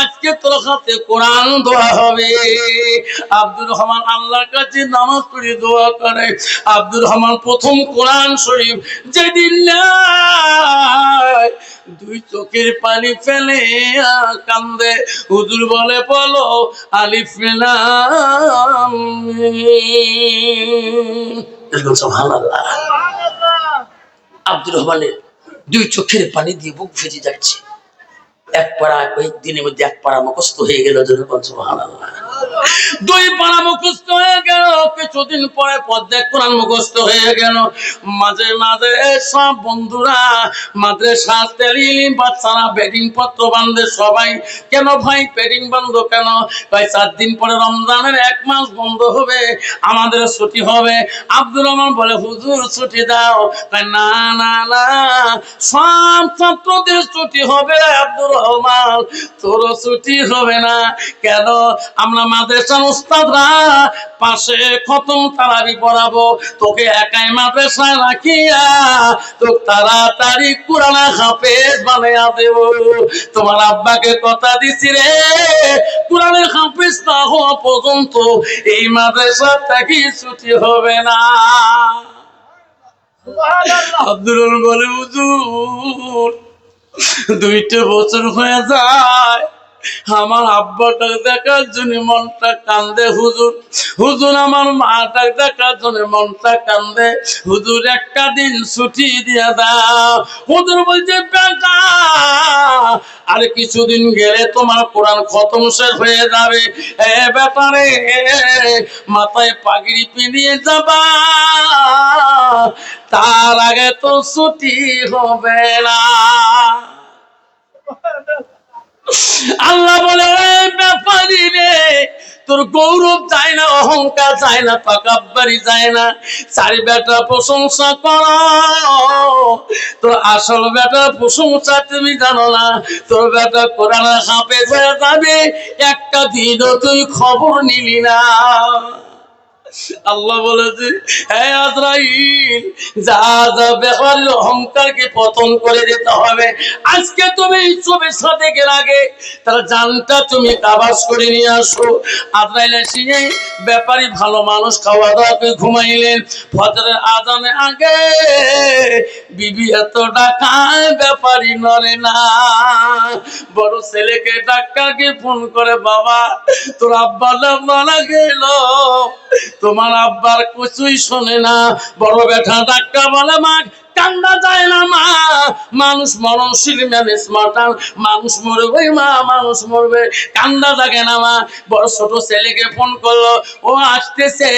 আজকে তোর হাতে কোরআন দোয়া হবে। আব্দুর রহমান আল্লাহর কাছে নামাজ পড়ে দোয়া করে। আব্দুর রহমান প্রথম কোরআন শরীফ যেদিন দুই চোখের পানি ফেলে কান্দে। হুজুর বলে বলো আলিফ লাম আব্দুর রহমানের দুই চোখের পানি দিয়ে বুক ভেজে যাচ্ছে। এক পাড়া ওই দিনের মধ্যে এক পাড়া মুখস্থ হয়ে গেল জনগণ সুহান সুবহানাল্লাহ। দুই পাড়া মুখস্থ হয়ে গেল কিছুদিন পরে পদ্মে কোরআন মুখস্থ হয়ে গেল। মাঝে মাঝে সব বন্ধুরা মাদ্রাসা তেলিম বাচ্চারা বেডিং পত্র বান্ধে সবাই কেন ভাই পেডিং বন্ধ কেন? ভাই চার দিন পরে রমজানের এক মাস বন্ধ হবে আমাদের ছুটি হবে। আব্দুর রহমান বলে হুজুর ছুটি দাও। কয়, না না না সব ছাত্রদের ছুটি হবে আব্দুর রহমান। তোরও ছুটি হবে না। কেন? আমরা মাদ্রাসার উস্তাদরা পাশে খতম তারাবি পড়াবো। তোকে একাই মাদ্রাসায় রাখিয়া তো তাড়াতাড়ি কোরআনা হাফেজ বানাইয়া দেব। তোমার আব্বাকে কথা দিছি রে কোরআনের হাফেজ না হওয়া পর্যন্ত এই মাদ্রাসা থেকে ছুটি হবে না। আব্দুল বলে হুজুর দুইটা বছর হয়ে যায় আমার আব্বাটা দেখার জন্য মনটা কান্দে, হুজুর। হুজুর, আমার মাটা দেখার জন্য মনটা কান্দে। হুজুর, একটা দিন ছুটি দিয়া দাও। হুজুর বলছে, বেটা, আর কিছুদিন গেলে তোমার কোরআন খতম শেষ হয়ে যাবে। এ ব্যাপারে মাথায় পাগড়ি পিনিয়ে যাবা। তার আগে তো ছুটি হবে না। আল্লাহ বলে "এই ব্যাপারী রে, তোর গৌরব যায় না, অহংকার যায় না, তকাব্বারি যায় না। চারি বেটা প্রশংসা কর। তোর আসল বেটা প্রশংসা তুমি জানো না, তোর বেটা কোরআন হাঁপে যাবে, একটা দিনও তুই খবর নিলি না। আল্লাহ বলেছে হ্যাঁ আজরাইল, যা যা ব্যাপারের অহংকারকে পতন করে দিতে হবে, আজকে তুমি চব্বিশ সাথে আগে তার জানটা তুমি কাবাস করে নিয়ে আসো। আজরাইল এসে ব্যাপারী ভালো মানুষ খাওয়া দাওয়া ঘুমাইলেন। ফজরের আজানে আগে বিবি এত ডাকায়, ব্যাপারী নরে না। বড় ছেলেকে ডাক্তারকে ফোন করে, বাবা, তোর আব্বা মারা গেল। তোমার আব্বার কিছুই শোনে না। বড় বেটা ডাক্তার বলে মা কান্দা যায় না মা। মানুষ মরণশীল ম্যানেজ মাতাল মানুষ মরবে মা, মানুষ মরবে। কান্দা থাকে না মা। বড় ছোট ছেলেকে ফোন করল। ও আসতেছে।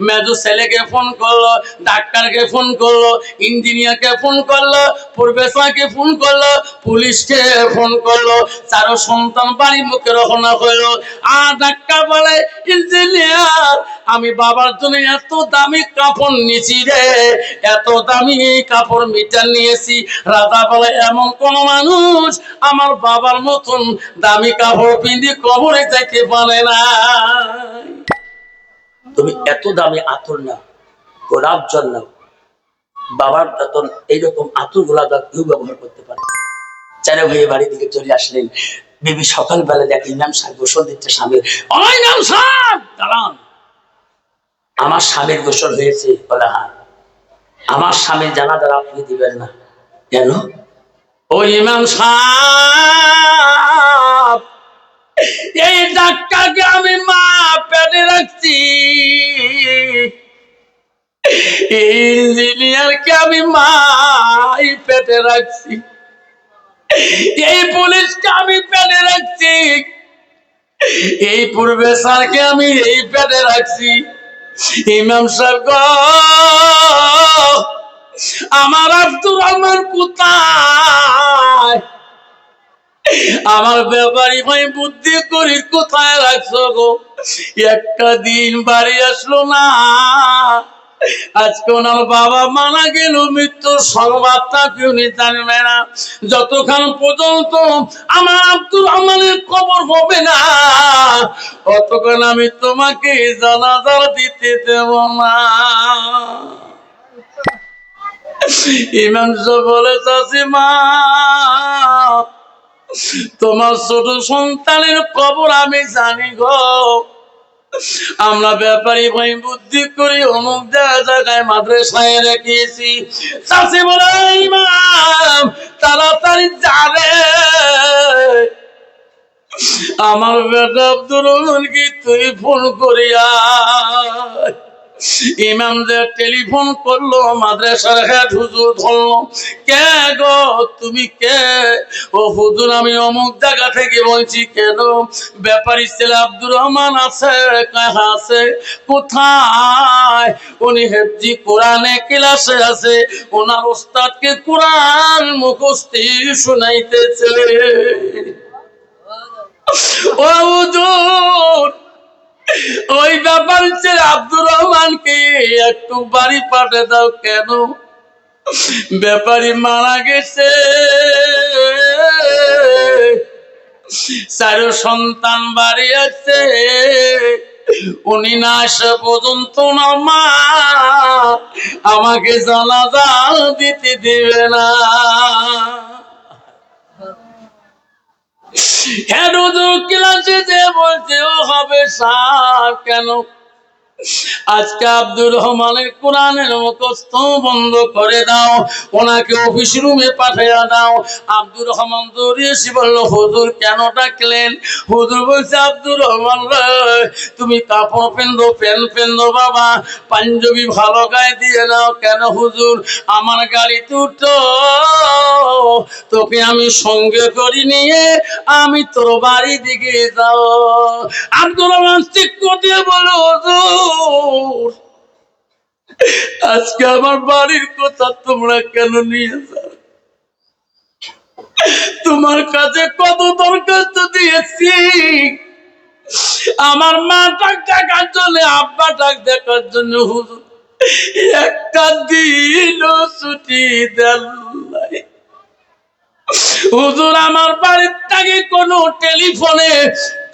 মেজো ছেলেকে ফোন করল। ডাক্তারকে ফোন করল। ইঞ্জিনিয়ারকে ফোন করল। প্রফেসরকে ফোন করল। পুলিশকে ফোন করল। চারো সন্তান বাড়ি মুখে রওনা হলো। আর ডাক্তার বলে ইঞ্জিনিয়ার আমি বাবার জন্য এত দামি কাপড় নিয়েছি রে। এত দামি কাপড় মিটার নিয়েছি রাজা বলে, এমন কোন মানুষ আমার বাবার মতন দামি কাপড় পিঁধে কবরে যেতে পারে না। তুমি এত দামি আতর না গোলাপ জল নাও, বাবার বেতন এইরকম আতর গোলাপ কেউ ব্যবহার করতে পারে। চারে ভাইয়ে বাড়ি দিকে চলে আসলেন, বিবি সকালবেলা দেখে ইমাম সাহেব, গোসল দিচ্ছে স্বামীর আমার স্বামীর গোসল হয়েছে, বলে হ্যাঁ। আমার স্বামীর জানাজার আপনি দিবেন না? কেন? ও ইমাম সাহেব, এই ডাক্তারকে আমি মা পেটে রাখছি ইঞ্জিনিয়ারকে আমি মাই পেটে রাখছি। এই পুলিশকে আমি পেটে রাখছি। এই প্রফেসরকে আমি এই পেটে রাখছি। ইমাম সাহেব আমার আব্দুর রহমান কোথায়? আমার ব্যাপারী ভাই বুদ্ধি করি কোথায় রাখছো গো? একটা দিন বাড়ি আসলো না। আজকে ওনার বাবা মারা গেল মৃত্যুর সংবাদটা কেউ না? যতক্ষণ পর্যন্ত আমার আব্দুর রহমানের খবর হবে না, অতক্ষণ আমি তোমাকে দিতে দেব না। বলে মা, তোমার ছোট সন্তানের খবর আমি জানি গো। আমরা ব্যাপারী ভাই বুদ্ধি করি, অমুক জায়গা জায়গায় মাদ্রাসায় রেখেছি। চাষি বলে ইমাম, তাড়াতাড়ি যাবে। আমার বেটা আব্দুর রহমানকে তুই ফোন করিয়া ইমাম যে টেলিফোন করল, মাদ্রাসার হেড হুজুর ধরলো, কে গো? তুমি কে? ও হুজুর, আমি অমুক জায়গা থেকে বলছি, কেন? ব্যাপারী ছেলে আব্দুর রহমান আছে কাহা আছে। কোথায়? উনি হেফজি কোরআনে ক্লাসে আছে, ওনার ওস্তাদকে কোরআন মুখস্থি শুনাইতেছে। ও হুজুর ওই ব্যাপার ছেলে আব্দুর রহমানকে একটু বাড়ি পাঠে দাও কেন? ব্যাপারী মারা গেছে। চার সন্তান বাড়ি আছে। উনি না আসা পর্যন্ত না মা আমাকে জানাজা দিতে দিবে না। হ্যাঁ রোজুর ক্লাসে যে বলছে ও হবে সার? কেন আজকে আব্দুর রহমানের কোরআনের মুখস্থ বন্ধ করে দাও, ওনাকে অফিস রুমে পাঠিয়ে দাও। আব্দুর রহমান দৌড়িয়ে এসে বলল, হুজুর, কেন ডাকলেন? হুজুর বলছে, আব্দুর রহমান তুমি কাপড় পেন্দ্র পেন পেন্দ্র বাবা, পাঞ্জাবি ভালো গায়ে দিয়ে নাও কেন হুজুর? আমার গাড়িতে উঠো তোকে আমি সঙ্গে করি নিয়ে আমি তোর বাড়ি দিকে যাও। আব্দুর রহমান ঠিক করে বলো হুজুর আজকে আমার বাড়ির কথা তোমরা কেন নিয়ে যাও? তোমার কাছে কত দরখাস্ত দিয়েছি। আমার মা টাক দেখার জন্য আব্বা টাক দেখার জন্য হুজুর একটা দিন ছুটি দেন। হুজুর, আমার বাড়ির থেকে কোনো টেলিফোনে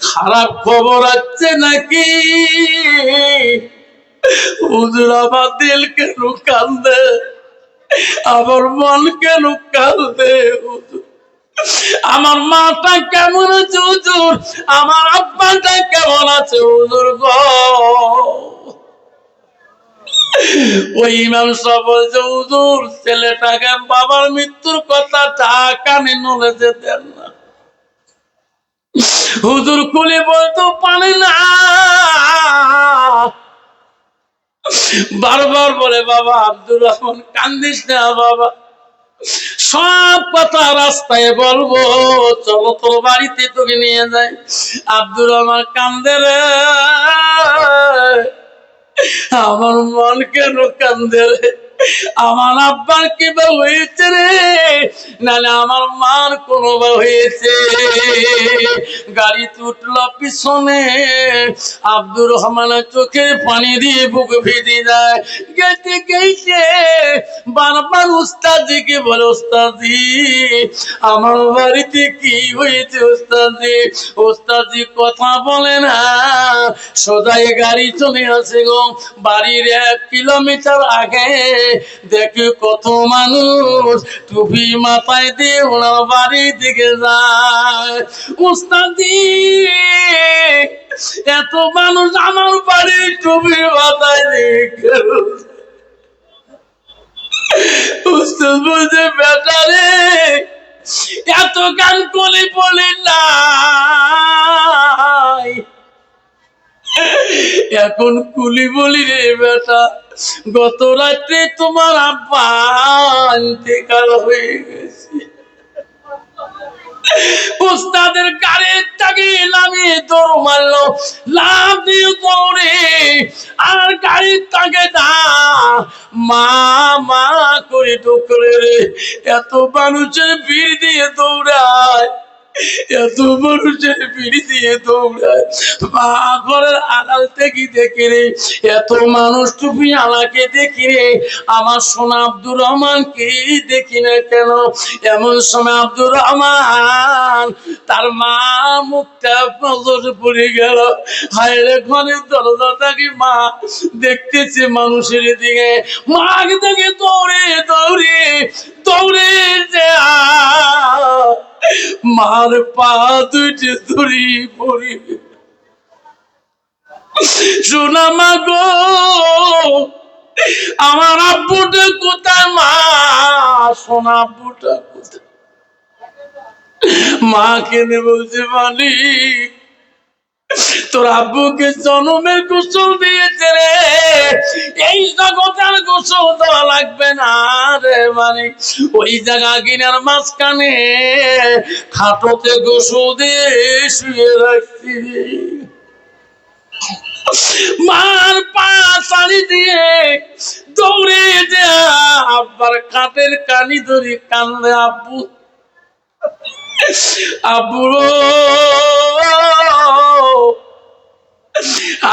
খারাপ খবর আছে নাকি? হুজুর আমার দিল কেন কান্দে আমার মন কেন কান্দে আমার মাটা কেমন আছে, হুজুর? আমার আব্বাটা কেমন আছে, হুজুর গ? ওই ইমাম সাহেব বলছে, হুজুর, ছেলেটাকে বাবার মৃত্যুর কথা কানে নলে যেতেন না। হুজুর খুলে বলতো, পানি না। বারবার বলে, বাবা আব্দুর রহমান, কান্দিস না বাবা। সব কথা রাস্তায় বলব, চলো তোর বাড়িতে তোকে নিয়ে যাই। আব্দুর রহমান কান্দে রে। আমার মন কেন কান্দে রে? আমার আব্বার কি বা হয়েছে রে? নালে আমার মার কোনো বা হয়েছে। গাড়ি উঠল পিছনে। আব্দুর রহমানের চোখে পানি দিয়ে বুক ভিজে যায়। গেতে গেছে। বারবার উস্তাদিকে বলে, উস্তাদি, আমার বাড়িতে কি হয়েছে উস্তাদি? উস্তাদি কথা বলে না। সোজাই গাড়ি চলে আসে গো। বাড়ির এক কিলোমিটার আগে দেখে কত মানুষ, টুপি মাথায় দিয়ে ওনার বাড়ির দিকে যায়। উস্তাদি, এত মানুষ আমার বাড়ির টুপি মাথায় দিয়ে এত গান কলি বলি এখন কুলি বলি রে, বেটা। গত রাত্রে তোমার আব্বা হয়ে গেছে। উস্তাদের গাড়ির টাকে নামিয়ে দৌড় মারলো। লাভ দিয়ে দৌড়ে, আর গাড়ির টাকে না। মা মা করে ঢুকলে রে, এত মানুষের ভিড় দিয়ে দৌড়ায়। এত মানুষের ভিড় দিয়ে মা আড়াল থেকে দেখে রে, এত মানুষ আলাকে দেখি রে। আমার সোনা আব্দুর রহমানকে দেখি না কেন? এমন সময় আব্দুর রহমান, তার মা মুখটা নজরে পড়ে গেল। হায়রে ঘরের দরজা থাকি মা দেখতেছে মানুষের দিকে। মাকে দেখে দৌড়ে দৌড়ে দৌড়ে মার পা দুইটি ধরি পড়ি শোনা মা গো, আমার আব্বুটা কোথায় মা? সোনা আব্বুটা কোথায়? মা কেনে বলছে মালিক তোর আব্বুকে জন্মের গোসল দিয়েছে রে। এই জগতের গোসল দেওয়া লাগবে না রে মানে। ওই জায়গা কিনার মাঝখানে খাটোতে গোসল দিয়ে শুয়ে রাখছি। মার পা চালি দিয়ে দৌড়ে যে, আব্বার কাঠের কানি ধরে কান্দে আব্বু। আব্বু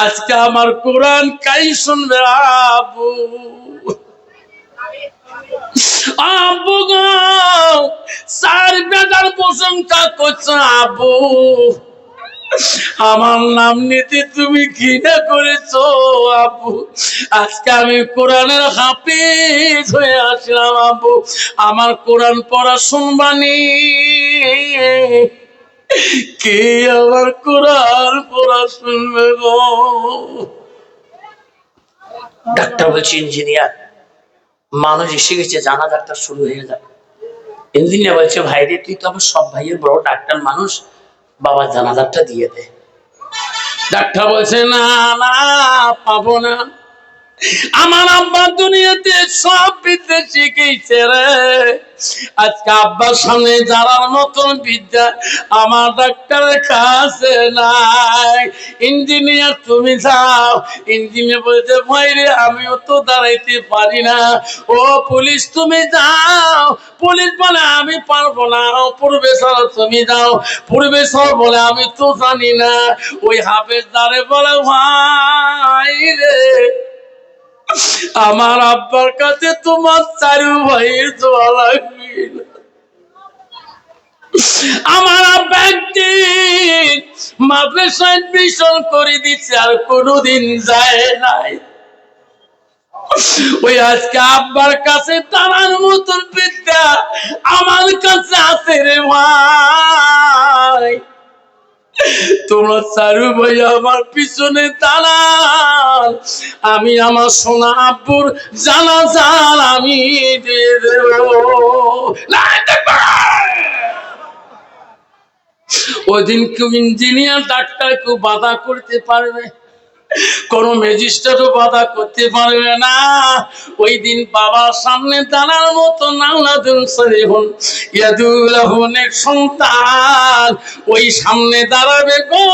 আজকে আমার কোরআন কাই শুনবে আব্বু গো, চার বেটার প্রশংসা করছ আব্বু আমার নাম নিতে তুমি ঘৃণা করেছ আব্বু আজকে আমি কোরআনের হাফিজ হয়ে আসলাম আব্বু আমার কোরআন পড়া শুনবানি। কে আমার কোরআন পড়া শুনবে গো? ডাক্তার বলছে, ইঞ্জিনিয়ার, মানুষ এসে গেছে, জানা ডাক্তার শুরু হয়ে যাবে ইঞ্জিনিয়ার বলছে, ভাই রে, তুই তো আমার সব ভাইয়ের বড় ডাক্তার মানুষ, বাবার জানাজারটা দিয়ে দে। ডাক্তার বলছে, না না, পাবো না। আমার আব্বা দুনিয়াতে সব বিদ্যা শিখেছে রে। আজকে আব্বার সামনে যারার মতন বিদ্যা আমার ডাক্তারের কাছে নাই। ইঞ্জিনিয়ার, তুমি যাও। ইঞ্জিনিয়ার বলতে ভাই রে, আমিও তো দাঁড়াইতে পারি না। ও পুলিশ, তুমি যাও। পুলিশ বলে, আমি পারব না। পূর্বে সর, তুমি যাও। পূর্বে সর বলে, আমি তো জানি না। ওই হাফেজ দারে বলে, ভাই রে আমার আব্বার কাছে তোমার চারু ভাইয়ের দোয়া লাগবে আমার আব্বা একদিন মাদ্রাসায় মিশন করে দিচ্ছে আর কোনোদিন যায় নাই। ওই আজকে আব্বার কাছে তারার মতন বিদ্যা আমার কাছে আছে রে ভাই। তোমরা চারু ভাই আমার পিছনে দাঁড়ান আমি আমার সোনা আব্বুর জানা জাল আমি ওই দিন কেউ ইঞ্জিনিয়ার ডাক্তার কেউ বাধা করতে পারবে। কোন ম্যাজিস্ট্রেটও বাধা করতে পারবে না। ওই দিন বাবার সামনে দাঁড়ার মতো নাওলাদুল সরিহন ইয়াদুল্লাহনের সন্তান ওই সামনে দাঁড়াবে গো।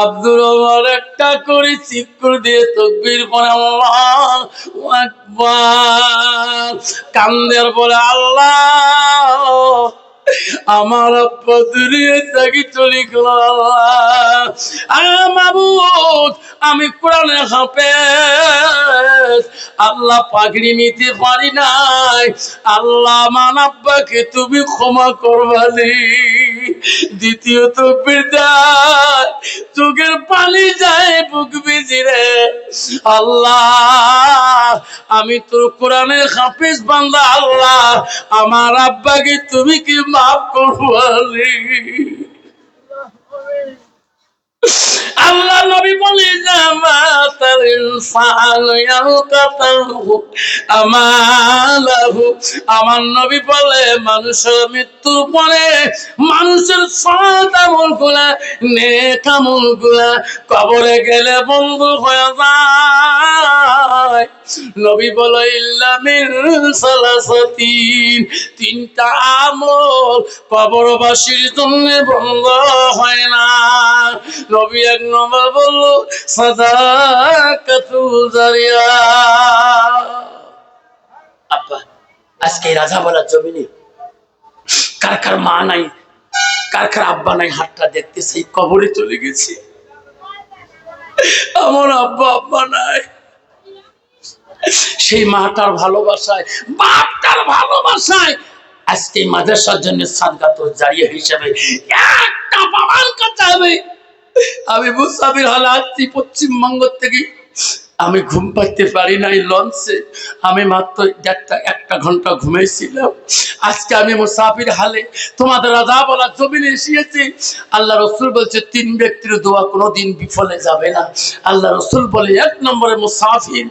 আব্দুর রহমান একটা করে চিক্কর দিয়ে তকবির পরে আল্লাহ কান্দের পরে আল্লাহ আমার আব্বা দূরে থাকি চলে গেল আমি কোরআনে হাফেজ। আল্লাহ পাগড়ি নিতে পারি নাই। আল্লাহ আমার আব্বাকে তুমি ক্ষমা দ্বিতীয়ত বিদায় চোখের পানি যায়, বুক বিজিরে আল্লাহ, আমি তোর কোরআনের হাফিজ বান্দা, আল্লাহ। আমার আব্বাকে তুমি কি মাফ করবানি আল্লাহ নবী বলে জামাতাল ইনসান ইয়ালকাতাহু, আমালাহু। আমার নবী বলে, মানুষের মৃত্যু পরে মানুষের সৎ আমলগুলা নেক আমলগুলা কবরে গেলে বন্ধু হয়ে যায়। নবী বলে, ইল্লা মিন সালাসাতিন। তিনটা আমল কবরবাসীর জন্য বন্ধ হয় না। নবী এক নম্বর বলল জারিয়া। আব্বা, আজকে রাজা বলার জমিনে কার কার মা নাই, কার কার আব্বা নাই, হাতটা দেখতে সেই কবরে চলে গেছে। আমার আব্বা আব্বা নাই। সেই মাটার ভালোবাসায়, বাপটার ভালোবাসায় আজকে মাদ্রাসার জন্য সাদগাত জারিয়া হিসাবে একটা বাবার কাছে আমি আমি মুসাফির হলে আসছি পশ্চিমবঙ্গ থেকে আমি ঘুম পাইতে পারি নাই লঞ্চে আমি মাত্র একটা একটা ঘণ্টা ঘুমাইছিলাম। আজকে আমি মুসাফির হালে তোমাদের রাজা বলা জমিনে এসেছি আল্লাহ রসুল বলছে, তিন ব্যক্তির দোয়া কোনোদিন বিফলে যাবে না। আল্লাহ রসুল বলে, এক নম্বরে মুসাফির